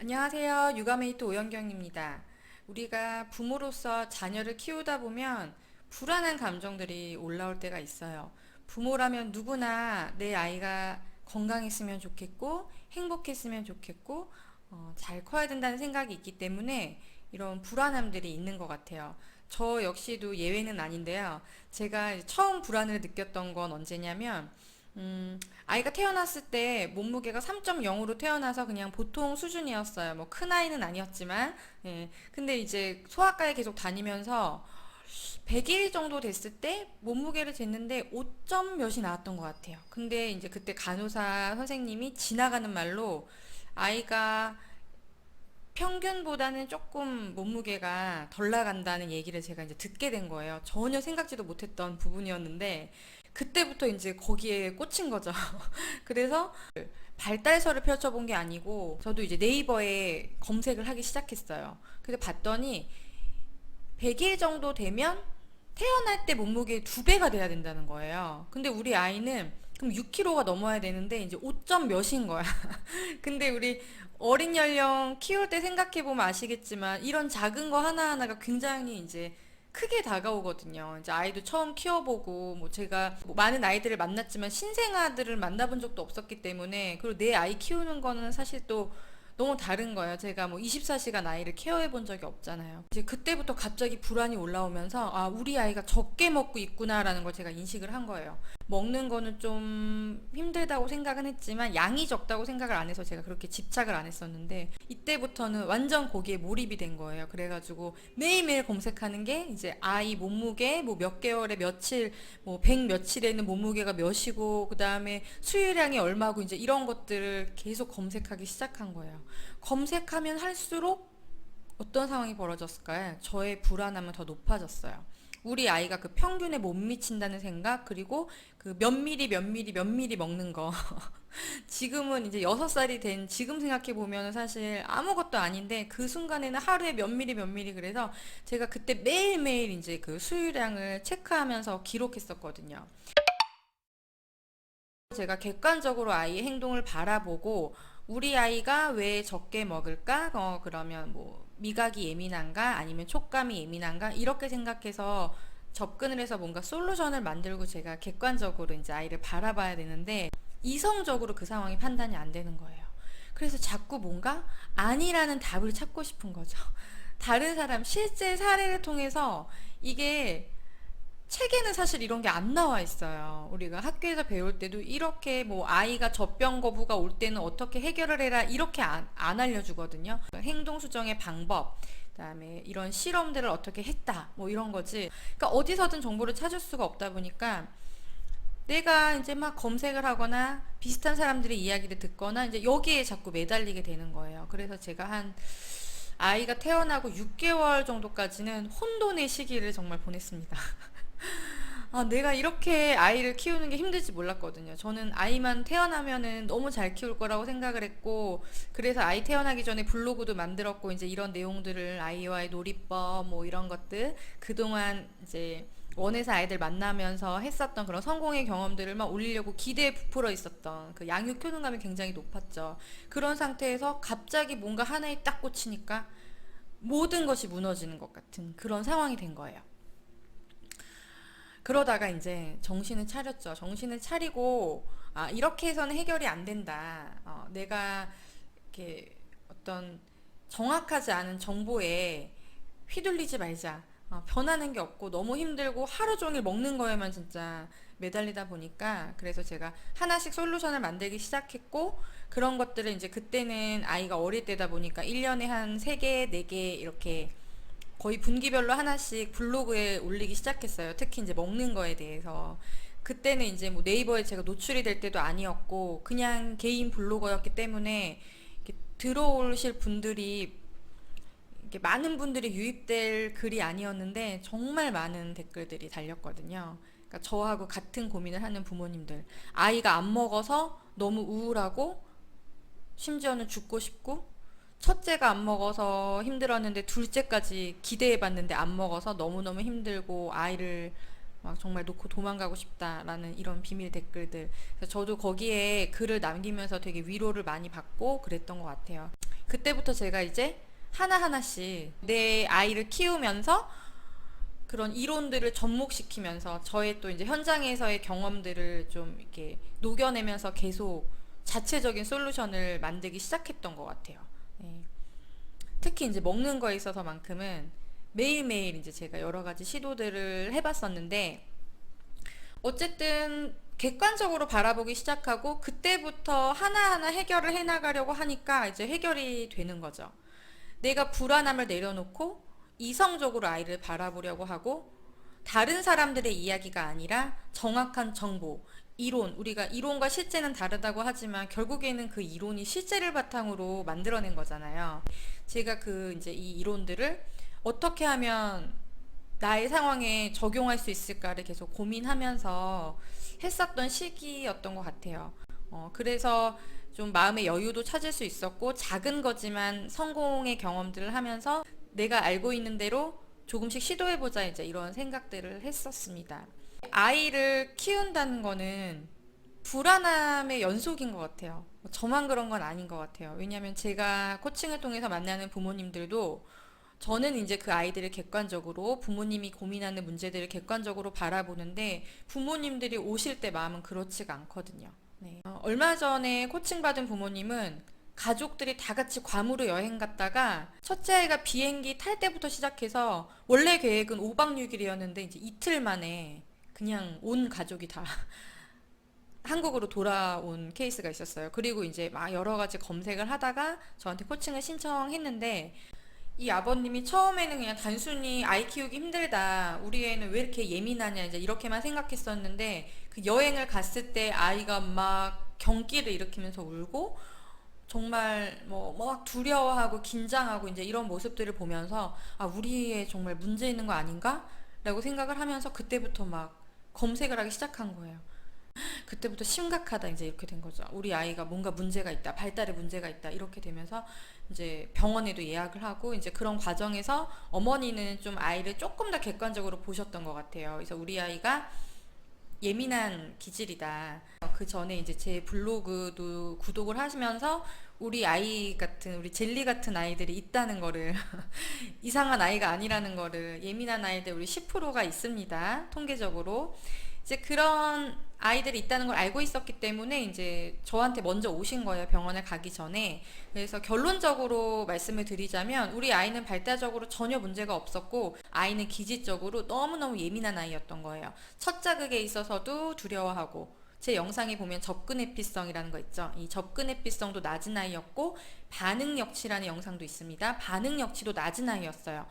안녕하세요. 육아메이트 오연경입니다. 우리가 부모로서 자녀를 키우다 보면 불안한 감정들이 올라올 때가 있어요. 부모라면 누구나 내 아이가 건강했으면 좋겠고, 행복했으면 좋겠고, 어, 잘 커야 된다는 생각이 있기 때문에 이런 불안함들이 있는 것 같아요. 저 역시도 예외는 아닌데요. 제가 처음 불안을 느꼈던 건 언제냐면, 음, 아이가 태어났을 때 몸무게가 3.0으로 태어나서 그냥 보통 수준이었어요. 뭐 큰 아이는 아니었지만, 예. 근데 이제 소아과에 계속 다니면서 100일 정도 됐을 때 몸무게를 쟀는데 5점 몇이 나왔던 것 같아요. 근데 이제 그때 간호사 선생님이 지나가는 말로 아이가 평균보다는 조금 몸무게가 덜 나간다는 얘기를 제가 이제 듣게 된 거예요. 전혀 생각지도 못했던 부분이었는데, 그때부터 이제 거기에 꽂힌 거죠. 그래서 발달서를 펼쳐본 게 아니고, 저도 이제 네이버에 검색을 하기 시작했어요. 근데 봤더니, 100일 정도 되면 태어날 때 몸무게 두 배가 돼야 된다는 거예요. 근데 우리 아이는 그럼 6kg가 넘어야 되는데 이제 5점 몇인 거야. 근데 우리 어린 연령 키울 때 생각해 보면 아시겠지만 이런 작은 거 하나하나가 굉장히 이제 크게 다가오거든요. 이제 아이도 처음 키워보고 뭐 제가 뭐 많은 아이들을 만났지만 신생아들을 만나본 적도 없었기 때문에 그리고 내 아이 키우는 거는 사실 또 너무 다른 거예요. 제가 뭐 24시간 아이를 케어해 본 적이 없잖아요. 이제 그때부터 갑자기 불안이 올라오면서 아, 우리 아이가 적게 먹고 있구나라는 걸 제가 인식을 한 거예요. 먹는 거는 좀 힘들다고 생각은 했지만 양이 적다고 생각을 안 해서 제가 그렇게 집착을 안 했었는데 이때부터는 완전 거기에 몰입이 된 거예요. 그래가지고 매일매일 검색하는 게 이제 아이 몸무게 뭐 몇 개월에 며칠 뭐 백 며칠에 있는 몸무게가 몇이고 그 다음에 수유량이 얼마고 이제 이런 것들을 계속 검색하기 시작한 거예요. 검색하면 할수록 어떤 상황이 벌어졌을까요? 저의 불안함은 더 높아졌어요. 우리 아이가 그 평균에 못 미친다는 생각, 그리고 그 몇 미리, 몇 미리, 몇 미리 먹는 거. 지금은 이제 여섯 살이 된 지금 생각해 보면 사실 아무것도 아닌데 그 순간에는 하루에 몇 미리, 몇 미리 그래서 제가 그때 매일매일 이제 그 수유량을 체크하면서 기록했었거든요. 제가 객관적으로 아이의 행동을 바라보고 우리 아이가 왜 적게 먹을까? 어, 그러면 뭐 미각이 예민한가? 아니면 촉감이 예민한가? 이렇게 생각해서 접근을 해서 뭔가 솔루션을 만들고 제가 객관적으로 이제 아이를 바라봐야 되는데 이성적으로 그 상황이 판단이 안 되는 거예요. 그래서 자꾸 뭔가 아니라는 답을 찾고 싶은 거죠. 다른 사람 실제 사례를 통해서 이게 책에는 사실 이런 게 안 나와 있어요. 우리가 학교에서 배울 때도 이렇게 뭐 아이가 젖병 거부가 올 때는 어떻게 해결을 해라 이렇게 안, 안 알려주거든요. 행동 수정의 방법, 그다음에 이런 실험들을 어떻게 했다 뭐 이런 거지. 그러니까 어디서든 정보를 찾을 수가 없다 보니까 내가 이제 막 검색을 하거나 비슷한 사람들의 이야기를 듣거나 이제 여기에 자꾸 매달리게 되는 거예요. 그래서 제가 한 아이가 태어나고 6개월 정도까지는 혼돈의 시기를 정말 보냈습니다. 아, 내가 이렇게 아이를 키우는 게 힘들지 몰랐거든요. 저는 아이만 태어나면은 너무 잘 키울 거라고 생각을 했고, 그래서 아이 태어나기 전에 블로그도 만들었고, 이제 이런 내용들을 아이와의 놀이법, 뭐 이런 것들, 그동안 이제 원에서 아이들 만나면서 했었던 그런 성공의 경험들을 막 올리려고 기대에 부풀어 있었던 그 양육 효능감이 굉장히 높았죠. 그런 상태에서 갑자기 뭔가 하나에 딱 꽂히니까 모든 것이 무너지는 것 같은 그런 상황이 된 거예요. 그러다가 이제 정신을 차렸죠. 정신을 차리고, 아, 이렇게 해서는 해결이 안 된다. 어, 내가 이렇게 어떤 정확하지 않은 정보에 휘둘리지 말자. 어, 변하는 게 없고 너무 힘들고 하루 종일 먹는 거에만 진짜 매달리다 보니까 그래서 제가 하나씩 솔루션을 만들기 시작했고 그런 것들을 이제 그때는 아이가 어릴 때다 보니까 1년에 한 3개, 4개 이렇게 거의 분기별로 하나씩 블로그에 올리기 시작했어요. 특히 이제 먹는 거에 대해서. 그때는 이제 뭐 네이버에 제가 노출이 될 때도 아니었고, 그냥 개인 블로거였기 때문에 들어오실 분들이 많은 분들이 유입될 글이 아니었는데 정말 많은 댓글들이 달렸거든요. 그러니까 저하고 같은 고민을 하는 부모님들. 아이가 안 먹어서 너무 우울하고 심지어는 죽고 싶고 첫째가 안 먹어서 힘들었는데 둘째까지 기대해 봤는데 안 먹어서 너무너무 힘들고 아이를 막 정말 놓고 도망가고 싶다라는 이런 비밀 댓글들. 저도 거기에 글을 남기면서 되게 위로를 많이 받고 그랬던 것 같아요. 그때부터 제가 이제 하나하나씩 내 아이를 키우면서 그런 이론들을 접목시키면서 저의 또 이제 현장에서의 경험들을 좀 이렇게 녹여내면서 계속 자체적인 솔루션을 만들기 시작했던 것 같아요. 네. 특히 이제 먹는 거에 있어서만큼은 매일매일 이제 제가 여러 가지 시도들을 해봤었는데 어쨌든 객관적으로 바라보기 시작하고 그때부터 하나하나 해결을 해나가려고 하니까 이제 해결이 되는 거죠. 내가 불안함을 내려놓고 이성적으로 아이를 바라보려고 하고 다른 사람들의 이야기가 아니라 정확한 정보, 이론, 우리가 이론과 실제는 다르다고 하지만 결국에는 그 이론이 실제를 바탕으로 만들어낸 거잖아요. 제가 그 이제 이 이론들을 어떻게 하면 나의 상황에 적용할 수 있을까를 계속 고민하면서 했었던 시기였던 것 같아요. 어, 그래서 좀 마음의 여유도 찾을 수 있었고 작은 거지만 성공의 경험들을 하면서 내가 알고 있는 대로 조금씩 시도해보자 이제 이런 생각들을 했었습니다. 아이를 키운다는 거는 불안함의 연속인 것 같아요. 뭐 저만 그런 건 아닌 것 같아요. 왜냐하면 제가 코칭을 통해서 만나는 부모님들도 저는 이제 그 아이들을 객관적으로 부모님이 고민하는 문제들을 객관적으로 바라보는데 부모님들이 오실 때 마음은 그렇지가 않거든요. 네. 어, 얼마 전에 코칭 받은 부모님은 가족들이 다 같이 괌으로 여행 갔다가 첫째 아이가 비행기 탈 때부터 시작해서 원래 계획은 5박 6일이었는데 이제 이틀 만에 그냥 온 가족이 다 한국으로 돌아온 케이스가 있었어요. 그리고 이제 막 여러 가지 검색을 하다가 저한테 코칭을 신청했는데 이 아버님이 처음에는 그냥 단순히 아이 키우기 힘들다. 우리 애는 왜 이렇게 예민하냐. 이제 이렇게만 생각했었는데 그 여행을 갔을 때 아이가 막 경기를 일으키면서 울고 정말 뭐 막 두려워하고 긴장하고 이제 이런 모습들을 보면서 아, 우리 애 정말 문제 있는 거 아닌가? 라고 생각을 하면서 그때부터 막 검색을 하기 시작한 거예요. 그때부터 심각하다 이제 이렇게 된 거죠. 우리 아이가 뭔가 문제가 있다, 발달에 문제가 있다 이렇게 되면서 이제 병원에도 예약을 하고 이제 그런 과정에서 어머니는 좀 아이를 조금 더 객관적으로 보셨던 것 같아요. 그래서 우리 아이가 예민한 기질이다. 그 전에 이제 제 블로그도 구독을 하시면서 우리 아이 같은 우리 젤리 같은 아이들이 있다는 거를 이상한 아이가 아니라는 거를 예민한 아이들 우리 10%가 있습니다. 통계적으로. 이제 그런 아이들이 있다는 걸 알고 있었기 때문에 이제 저한테 먼저 오신 거예요. 병원에 가기 전에. 그래서 결론적으로 말씀을 드리자면 우리 아이는 발달적으로 전혀 문제가 없었고 아이는 기질적으로 너무너무 예민한 아이였던 거예요. 첫 자극에 있어서도 두려워하고 제 영상에 보면 접근 회피성이라는 거 있죠. 이 접근 회피성도 낮은 아이였고 반응 역치라는 영상도 있습니다. 반응 역치도 낮은 아이였어요.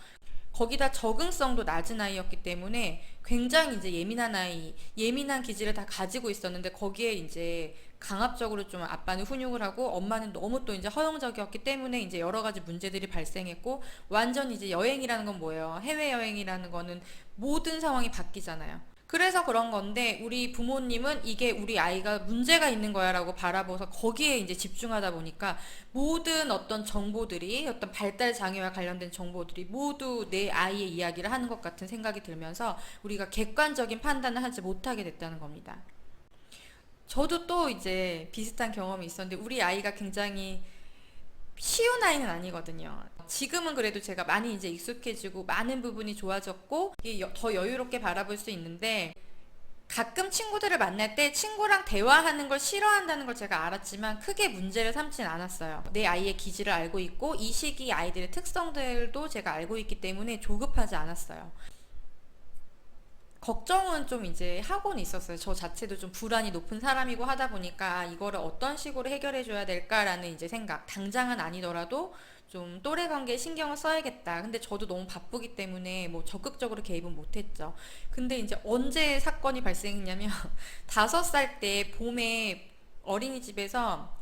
거기다 적응성도 낮은 아이였기 때문에 굉장히 이제 예민한 아이, 예민한 기질을 다 가지고 있었는데 거기에 이제 강압적으로 좀 아빠는 훈육을 하고 엄마는 너무 또 이제 허용적이었기 때문에 이제 여러 가지 문제들이 발생했고 완전 이제 여행이라는 건 뭐예요? 해외 여행이라는 거는 모든 상황이 바뀌잖아요. 그래서 그런 건데 우리 부모님은 이게 우리 아이가 문제가 있는 거야라고 바라보서 거기에 이제 집중하다 보니까 모든 어떤 정보들이 어떤 발달 장애와 관련된 정보들이 모두 내 아이의 이야기를 하는 것 같은 생각이 들면서 우리가 객관적인 판단을 하지 못하게 됐다는 겁니다. 저도 또 이제 비슷한 경험이 있었는데 우리 아이가 굉장히 쉬운 아이는 아니거든요. 지금은 그래도 제가 많이 이제 익숙해지고 많은 부분이 좋아졌고 더 여유롭게 바라볼 수 있는데 가끔 친구들을 만날 때 친구랑 대화하는 걸 싫어한다는 걸 제가 알았지만 크게 문제를 삼진 않았어요. 내 아이의 기질을 알고 있고 이 시기 아이들의 특성들도 제가 알고 있기 때문에 조급하지 않았어요. 걱정은 좀 이제 하고는 있었어요. 저 자체도 좀 불안이 높은 사람이고 하다 보니까 아, 이거를 어떤 식으로 해결해 줘야 될까라는 이제 생각. 당장은 아니더라도 좀 또래 관계에 신경을 써야겠다. 근데 저도 너무 바쁘기 때문에 뭐 적극적으로 개입은 못했죠. 근데 이제 언제 사건이 발생했냐면 다섯 살 때 봄에 어린이집에서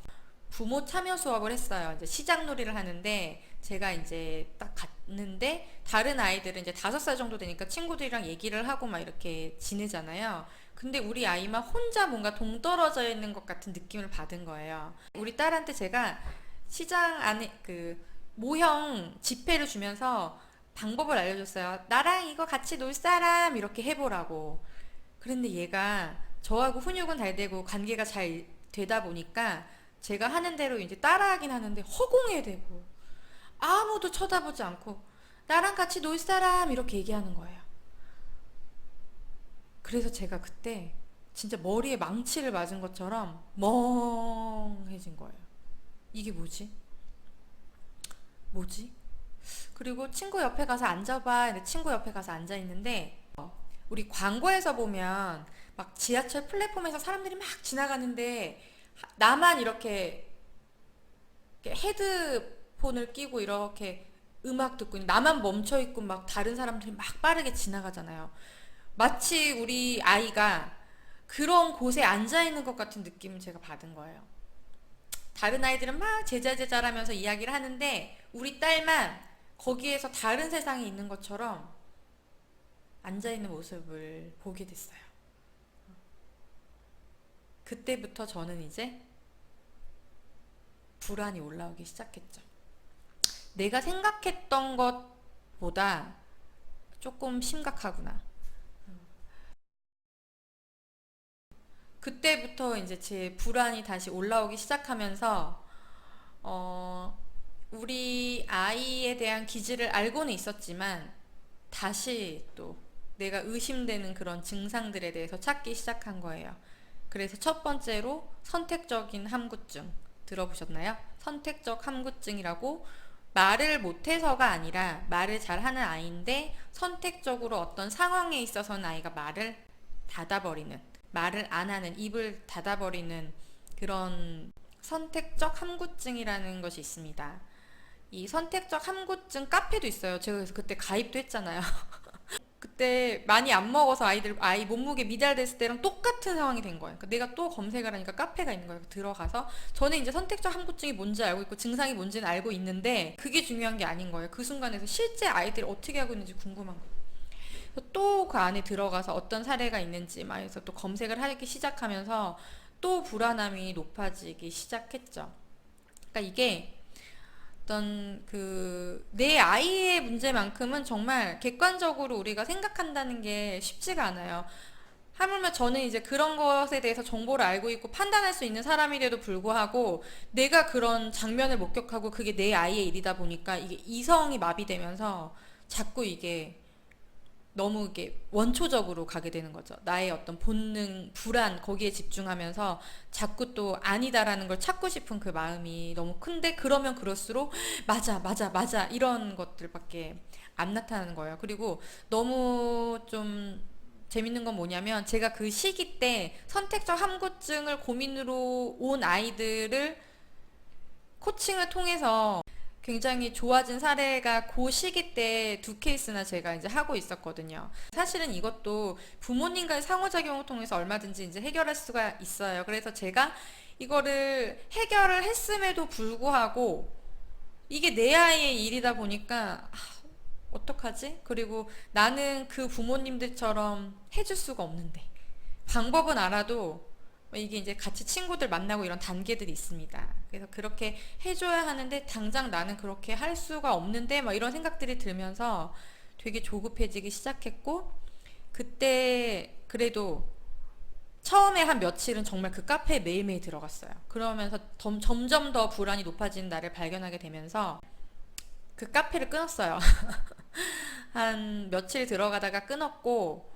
부모 참여 수업을 했어요. 이제 시장 놀이를 하는데 제가 이제 딱 갔는데 다른 아이들은 이제 다섯 살 정도 되니까 친구들이랑 얘기를 하고 막 이렇게 지내잖아요. 근데 우리 아이만 혼자 뭔가 동떨어져 있는 것 같은 느낌을 받은 거예요. 우리 딸한테 제가 시장 안에 그 모형 지폐를 주면서 방법을 알려줬어요. 나랑 이거 같이 놀 사람 이렇게 해보라고. 그런데 얘가 저하고 훈육은 잘 되고 관계가 잘 되다 보니까 제가 하는 대로 이제 따라하긴 하는데 허공에 대고 아무도 쳐다보지 않고 나랑 같이 놀 사람 이렇게 얘기하는 거예요. 그래서 제가 그때 진짜 머리에 망치를 맞은 것처럼 멍해진 거예요. 이게 뭐지? 뭐지? 그리고 친구 옆에 가서 앉아봐. 근데 친구 옆에 가서 앉아 있는데 우리 광고에서 보면 막 지하철 플랫폼에서 사람들이 막 지나가는데 하- 나만 이렇게 헤드폰을 끼고 이렇게 음악 듣고 나만 멈춰 있고 막 다른 사람들이 막 빠르게 지나가잖아요. 마치 우리 아이가 그런 곳에 앉아 있는 것 같은 느낌을 제가 받은 거예요. 다른 아이들은 막 제자제자라면서 이야기를 하는데 우리 딸만 거기에서 다른 세상에 있는 것처럼 앉아 있는 모습을 보게 됐어요. 그때부터 저는 이제 불안이 올라오기 시작했죠. 내가 생각했던 것보다 조금 심각하구나. 그때부터 이제 제 불안이 다시 올라오기 시작하면서 어, 우리 아이에 대한 기질을 알고는 있었지만 다시 또 내가 의심되는 그런 증상들에 대해서 찾기 시작한 거예요. 그래서 첫 번째로 선택적인 함구증 들어보셨나요? 선택적 함구증이라고 말을 못해서가 아니라 말을 잘하는 아이인데 선택적으로 어떤 상황에 있어서는 아이가 말을 닫아버리는 말을 안 하는 입을 닫아버리는 그런 선택적 함구증이라는 것이 있습니다. 이 선택적 함구증 카페도 있어요. 제가 그래서 그때 가입도 했잖아요. 그때 많이 안 먹어서 아이들 아이 몸무게 미달됐을 때랑 똑같은 상황이 된 거예요. 그러니까 내가 또 검색을 하니까 카페가 있는 거예요. 들어가서 저는 이제 선택적 함구증이 뭔지 알고 있고 증상이 뭔지는 알고 있는데 그게 중요한 게 아닌 거예요. 그 순간에서 실제 아이들이 어떻게 하고 있는지 궁금한 거예요. 또 그 안에 들어가서 어떤 사례가 있는지 막 해서 또 검색을 하기 시작하면서 또 불안함이 높아지기 시작했죠. 그러니까 이게 어떤 그 내 아이의 문제만큼은 정말 객관적으로 우리가 생각한다는 게 쉽지가 않아요. 하물며 저는 이제 그런 것에 대해서 정보를 알고 있고 판단할 수 있는 사람이라도 불구하고 내가 그런 장면을 목격하고 그게 내 아이의 일이다 보니까 이게 이성이 마비되면서 자꾸 이게 너무 이게 원초적으로 가게 되는 거죠. 나의 어떤 본능, 불안, 거기에 집중하면서 자꾸 또 아니다라는 걸 찾고 싶은 그 마음이 너무 큰데 그러면 그럴수록 맞아, 맞아, 맞아 이런 것들밖에 안 나타나는 거예요. 그리고 너무 좀 재밌는 건 뭐냐면 제가 그 시기 때 선택적 함구증을 고민으로 온 아이들을 코칭을 통해서 굉장히 좋아진 사례가 그 시기 때 두 케이스나 제가 이제 하고 있었거든요. 사실은 이것도 부모님과의 상호작용을 통해서 얼마든지 이제 해결할 수가 있어요. 그래서 제가 이거를 해결을 했음에도 불구하고 이게 내 아이의 일이다 보니까 아, 어떡하지? 그리고 나는 그 부모님들처럼 해줄 수가 없는데 방법은 알아도 이게 이제 같이 친구들 만나고 이런 단계들이 있습니다. 그래서 그렇게 해줘야 하는데 당장 나는 그렇게 할 수가 없는데 막 이런 생각들이 들면서 되게 조급해지기 시작했고 그때 그래도 처음에 한 며칠은 정말 그 카페에 매일매일 들어갔어요. 그러면서 점- 점점 더 불안이 높아지는 나를 발견하게 되면서 그 카페를 끊었어요. 한 며칠 들어가다가 끊었고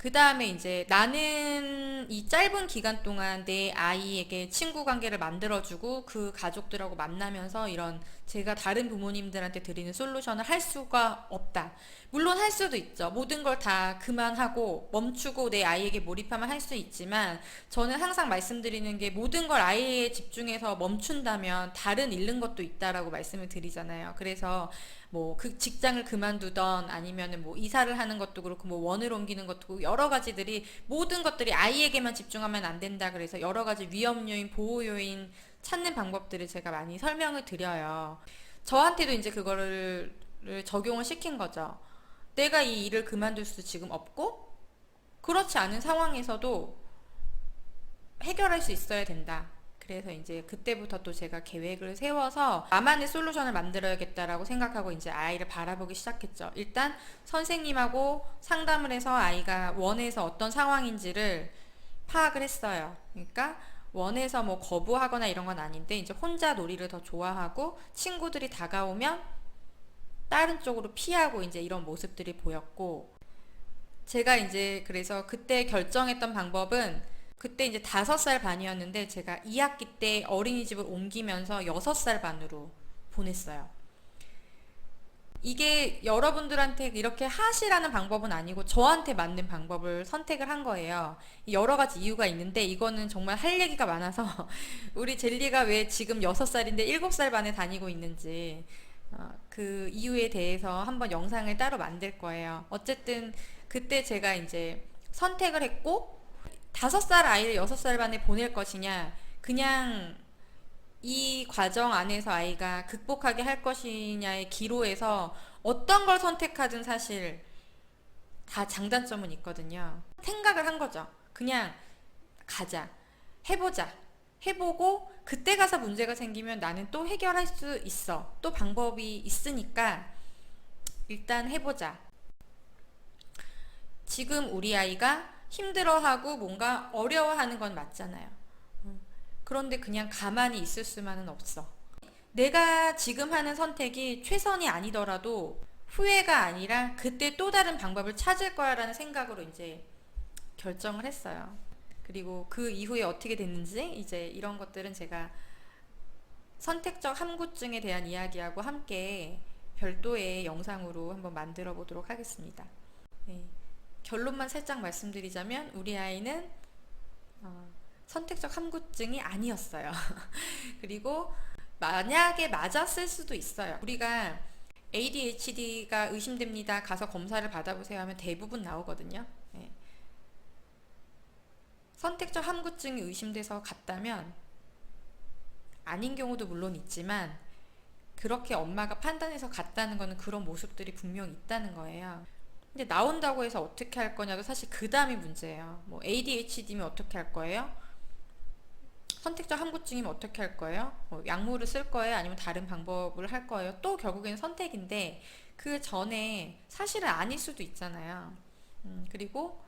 그 다음에 이제 나는 이 짧은 기간 동안 내 아이에게 친구 관계를 만들어주고 그 가족들하고 만나면서 이런 제가 다른 부모님들한테 드리는 솔루션을 할 수가 없다. 물론 할 수도 있죠. 모든 걸 다 그만하고 멈추고 내 아이에게 몰입하면 할 수 있지만 저는 항상 말씀드리는 게 모든 걸 아이에 집중해서 멈춘다면 다른 잃는 것도 있다라고 말씀을 드리잖아요. 그래서 뭐 그 직장을 그만두던 아니면은 뭐 이사를 하는 것도 그렇고 뭐 원을 옮기는 것도 그렇고 여러 가지들이 모든 것들이 아이에게만 집중하면 안 된다 그래서 여러 가지 위험 요인, 보호 요인 찾는 방법들을 제가 많이 설명을 드려요. 저한테도 이제 그거를 적용을 시킨 거죠. 내가 이 일을 그만둘 수 지금 없고 그렇지 않은 상황에서도 해결할 수 있어야 된다. 그래서 이제 그때부터 또 제가 계획을 세워서 나만의 솔루션을 만들어야겠다라고 생각하고 이제 아이를 바라보기 시작했죠. 일단 선생님하고 상담을 해서 아이가 원해서 어떤 상황인지를 파악을 했어요. 그러니까 원해서 뭐 거부하거나 이런 건 아닌데 이제 혼자 놀이를 더 좋아하고 친구들이 다가오면 다른 쪽으로 피하고 이제 이런 모습들이 보였고 제가 이제 그래서 그때 결정했던 방법은 그때 이제 다섯 살 반이었는데 제가 2학기 때 어린이집을 옮기면서 여섯 살 반으로 보냈어요. 이게 여러분들한테 이렇게 하시라는 방법은 아니고 저한테 맞는 방법을 선택을 한 거예요. 여러 가지 이유가 있는데 이거는 정말 할 얘기가 많아서 우리 젤리가 왜 지금 여섯 살인데 일곱 살 반에 다니고 있는지 어, 그 이유에 대해서 한번 영상을 따로 만들 거예요. 어쨌든 그때 제가 이제 선택을 했고 다섯 살 아이를 여섯 살 반에 보낼 것이냐 그냥 이 과정 안에서 아이가 극복하게 할 것이냐의 기로에서 어떤 걸 선택하든 사실 다 장단점은 있거든요. 생각을 한 거죠. 그냥 가자. 해보자. 해보고 그때 가서 문제가 생기면 나는 또 해결할 수 있어. 또 방법이 있으니까 일단 해보자. 지금 우리 아이가 힘들어하고 뭔가 어려워하는 건 맞잖아요. 음, 그런데 그냥 가만히 있을 수만은 없어. 내가 지금 하는 선택이 최선이 아니더라도 후회가 아니라 그때 또 다른 방법을 찾을 거야라는 생각으로 이제 결정을 했어요. 그리고 그 이후에 어떻게 됐는지 이제 이런 것들은 제가 선택적 함구증에 대한 이야기하고 함께 별도의 영상으로 한번 만들어 보도록 하겠습니다. 네. 결론만 살짝 말씀드리자면 우리 아이는 어, 선택적 함구증이 아니었어요. 그리고 만약에 맞았을 수도 있어요. 우리가 ADHD가 의심됩니다. 가서 검사를 받아보세요 하면 대부분 나오거든요. 네. 선택적 함구증이 의심돼서 갔다면 아닌 경우도 물론 있지만 그렇게 엄마가 판단해서 갔다는 거는 그런 모습들이 분명 있다는 거예요. 근데 나온다고 해서 어떻게 할 거냐도 사실 그 다음이 문제예요. 뭐 ADHD면 어떻게 할 거예요? 선택적 함구증이면 어떻게 할 거예요? 뭐 약물을 쓸 거예요? 아니면 다른 방법을 할 거예요? 또 결국에는 선택인데 그 전에 사실은 아닐 수도 있잖아요. 음, 그리고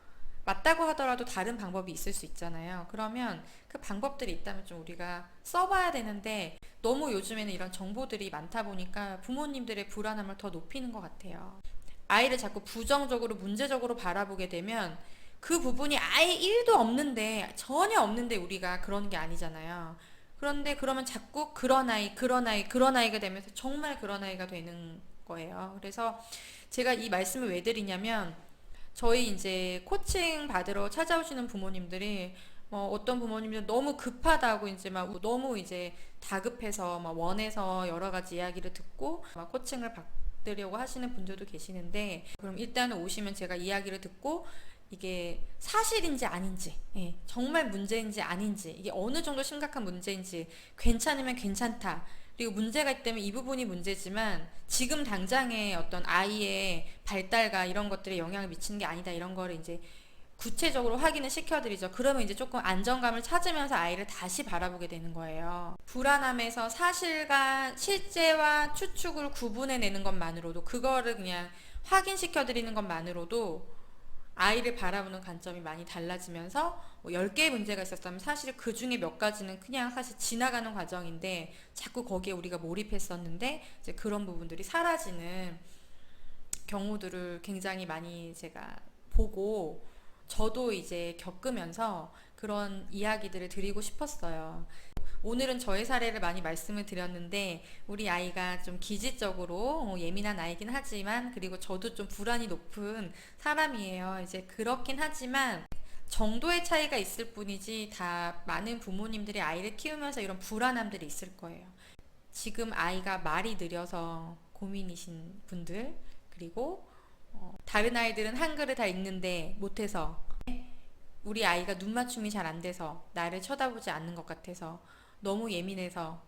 맞다고 하더라도 다른 방법이 있을 수 있잖아요. 그러면 그 방법들이 있다면 좀 우리가 써봐야 되는데 너무 요즘에는 이런 정보들이 많다 보니까 부모님들의 불안함을 더 높이는 것 같아요. 아이를 자꾸 부정적으로 문제적으로 바라보게 되면 그 부분이 아예 1도 없는데 전혀 없는데 우리가 그런 게 아니잖아요. 그런데 그러면 자꾸 그런 아이, 그런 아이, 그런 아이가 되면서 정말 그런 아이가 되는 거예요. 그래서 제가 이 말씀을 왜 드리냐면 저희 이제 코칭 받으러 찾아오시는 부모님들이 뭐 어떤 부모님들 너무 급하다고 이제 막 너무 이제 다급해서 막 원해서 여러 가지 이야기를 듣고 막 코칭을 받으려고 하시는 분들도 계시는데 그럼 일단은 오시면 제가 이야기를 듣고 이게 사실인지 아닌지, 예, 정말 문제인지 아닌지, 이게 어느 정도 심각한 문제인지, 괜찮으면 괜찮다. 그리고 문제가 있다면 이 부분이 문제지만 지금 당장의 어떤 아이의 발달과 이런 것들에 영향을 미치는 게 아니다. 이런 거를 이제 구체적으로 확인을 시켜드리죠. 그러면 이제 조금 안정감을 찾으면서 아이를 다시 바라보게 되는 거예요. 불안함에서 사실과 실제와 추측을 구분해내는 것만으로도 그거를 그냥 확인시켜드리는 것만으로도 아이를 바라보는 관점이 많이 달라지면서 뭐 10개의 문제가 있었다면 사실 그 중에 몇 가지는 그냥 사실 지나가는 과정인데 자꾸 거기에 우리가 몰입했었는데 이제 그런 부분들이 사라지는 경우들을 굉장히 많이 제가 보고 저도 이제 겪으면서 그런 이야기들을 드리고 싶었어요. 오늘은 저의 사례를 많이 말씀을 드렸는데 우리 아이가 좀 기질적으로 어, 예민한 아이긴 하지만 그리고 저도 좀 불안이 높은 사람이에요. 이제 그렇긴 하지만 정도의 차이가 있을 뿐이지 다 많은 부모님들이 아이를 키우면서 이런 불안함들이 있을 거예요. 지금 아이가 말이 느려서 고민이신 분들 그리고 어, 다른 아이들은 한글을 다 읽는데 못해서 우리 아이가 눈 맞춤이 잘 안 돼서 나를 쳐다보지 않는 것 같아서 너무 예민해서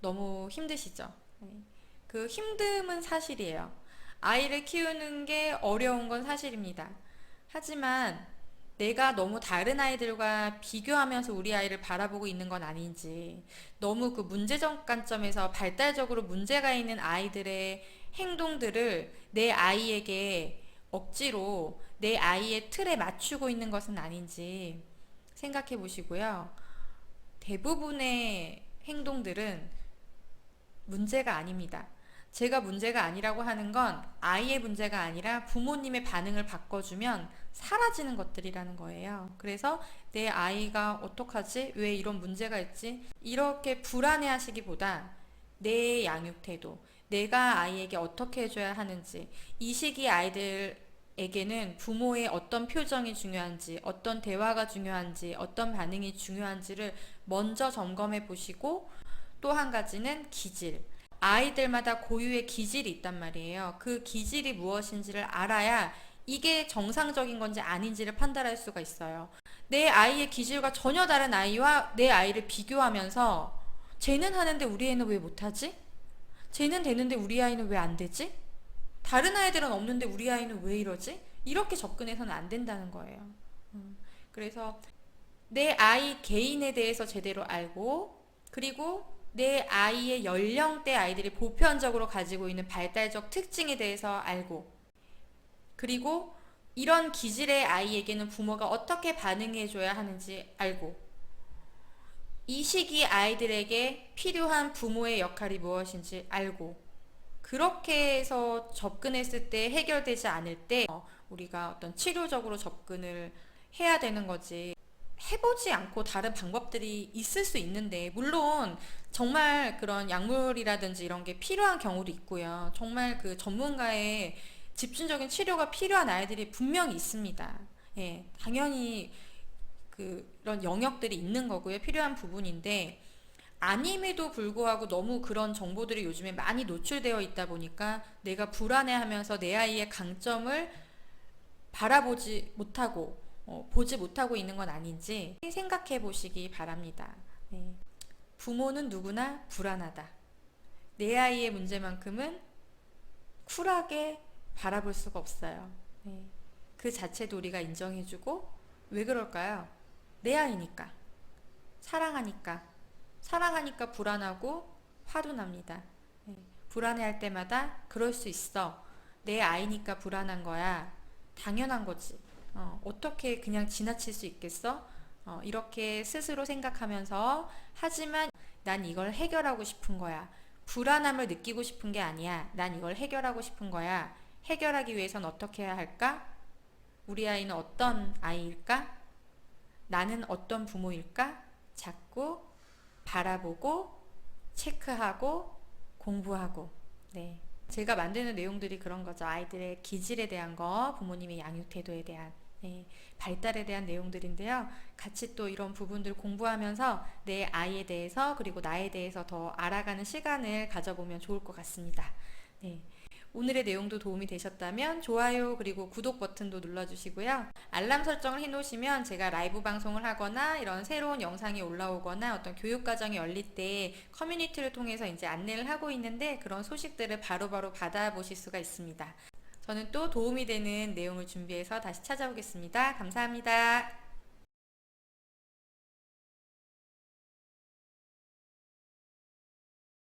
너무 힘드시죠? 네. 그 힘듦은 사실이에요. 아이를 키우는 게 어려운 건 사실입니다. 하지만 내가 너무 다른 아이들과 비교하면서 우리 아이를 바라보고 있는 건 아닌지, 너무 그 문제적 관점에서 발달적으로 문제가 있는 아이들의 행동들을 내 아이에게 억지로 내 아이의 틀에 맞추고 있는 것은 아닌지 생각해 보시고요. 대부분의 행동들은 문제가 아닙니다. 제가 문제가 아니라고 하는 건 아이의 문제가 아니라 부모님의 반응을 바꿔주면 사라지는 것들이라는 거예요. 그래서 내 아이가 어떡하지? 왜 이런 문제가 있지? 이렇게 불안해 하시기보다 내 양육 태도, 내가 아이에게 어떻게 해줘야 하는지, 이 시기 아이들 에게는 부모의 어떤 표정이 중요한지, 어떤 대화가 중요한지, 어떤 반응이 중요한지를 먼저 점검해 보시고 또 한 가지는 기질. 아이들마다 고유의 기질이 있단 말이에요. 그 기질이 무엇인지를 알아야 이게 정상적인 건지 아닌지를 판단할 수가 있어요. 내 아이의 기질과 전혀 다른 아이와 내 아이를 비교하면서 쟤는 하는데 우리 애는 왜 못하지? 쟤는 되는데 우리 아이는 왜 안 되지? 다른 아이들은 없는데 우리 아이는 왜 이러지? 이렇게 접근해서는 안 된다는 거예요. 음, 그래서 내 아이 개인에 대해서 제대로 알고 그리고 내 아이의 연령대 아이들이 보편적으로 가지고 있는 발달적 특징에 대해서 알고 그리고 이런 기질의 아이에게는 부모가 어떻게 반응해 줘야 하는지 알고 이 시기 아이들에게 필요한 부모의 역할이 무엇인지 알고 그렇게 해서 접근했을 때 해결되지 않을 때 어, 우리가 어떤 치료적으로 접근을 해야 되는 거지 해보지 않고 다른 방법들이 있을 수 있는데 물론 정말 그런 약물이라든지 이런 게 필요한 경우도 있고요. 정말 그 전문가의 집중적인 치료가 필요한 아이들이 분명히 있습니다. 예, 당연히 그런 영역들이 있는 거고요. 필요한 부분인데 아님에도 불구하고 너무 그런 정보들이 요즘에 많이 노출되어 있다 보니까 내가 불안해하면서 내 아이의 강점을 바라보지 못하고 어, 보지 못하고 있는 건 아닌지 생각해 보시기 바랍니다. 네. 부모는 누구나 불안하다. 내 아이의 문제만큼은 쿨하게 바라볼 수가 없어요. 네. 그 자체도 우리가 인정해주고 왜 그럴까요? 내 아이니까 사랑하니까 사랑하니까 불안하고 화도 납니다. 네. 불안해할 때마다 그럴 수 있어. 내 아이니까 불안한 거야. 당연한 거지. 어, 어떻게 그냥 지나칠 수 있겠어? 어, 이렇게 스스로 생각하면서 하지만 난 이걸 해결하고 싶은 거야. 불안함을 느끼고 싶은 게 아니야. 난 이걸 해결하고 싶은 거야. 해결하기 위해선 어떻게 해야 할까? 우리 아이는 어떤 아이일까? 나는 어떤 부모일까? 자꾸 바라보고 체크하고 공부하고 네. 제가 만드는 내용들이 그런 거죠. 아이들의 기질에 대한 거, 부모님의 양육 태도에 대한 네, 발달에 대한 내용들인데요. 같이 또 이런 부분들 공부하면서 내 아이에 대해서 그리고 나에 대해서 더 알아가는 시간을 가져보면 좋을 것 같습니다. 네. 오늘의 내용도 도움이 되셨다면 좋아요 그리고 구독 버튼도 눌러주시고요. 알람 설정을 해놓으시면 제가 라이브 방송을 하거나 이런 새로운 영상이 올라오거나 어떤 교육 과정이 열릴 때 커뮤니티를 통해서 이제 안내를 하고 있는데 그런 소식들을 바로바로 받아보실 수가 있습니다. 저는 또 도움이 되는 내용을 준비해서 다시 찾아오겠습니다. 감사합니다.